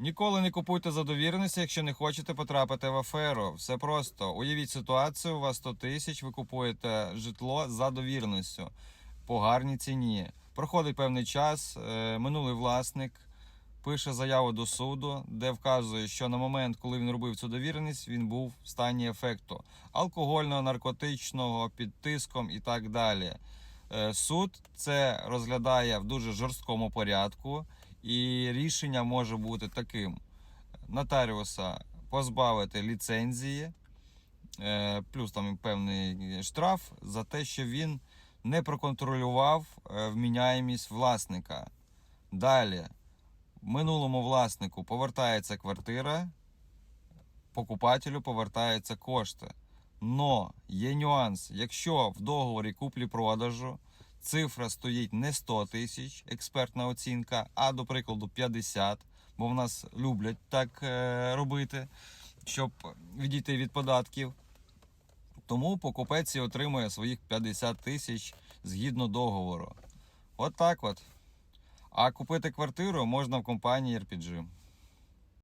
Ніколи не купуйте за довіреності, якщо не хочете потрапити в аферу. Все просто. Уявіть ситуацію, у вас 100 тисяч, ви купуєте житло за довіреністю по гарній ціні. Проходить певний час, е, минулий власник пише заяву до суду, де вказує, що на момент, коли він робив цю довіреність, він був в стані ефекту алкогольного, наркотичного, під тиском і так далі. Е, Суд це розглядає в дуже жорсткому порядку, і рішення може бути таким: нотаріуса позбавити ліцензії, е, плюс там певний штраф за те, що він не проконтролював е, вміняємість власника. Далі, минулому власнику повертається квартира, покупателю повертаються кошти. Но є нюанс, якщо в договорі куплі-продажу цифра стоїть не 100 тисяч, експертна оцінка, а до прикладу 50, бо в нас люблять так е, робити, щоб відійти від податків. Тому покупець і отримує своїх 50 тисяч згідно договору. От так от. А купити квартиру можна в компанії RPG.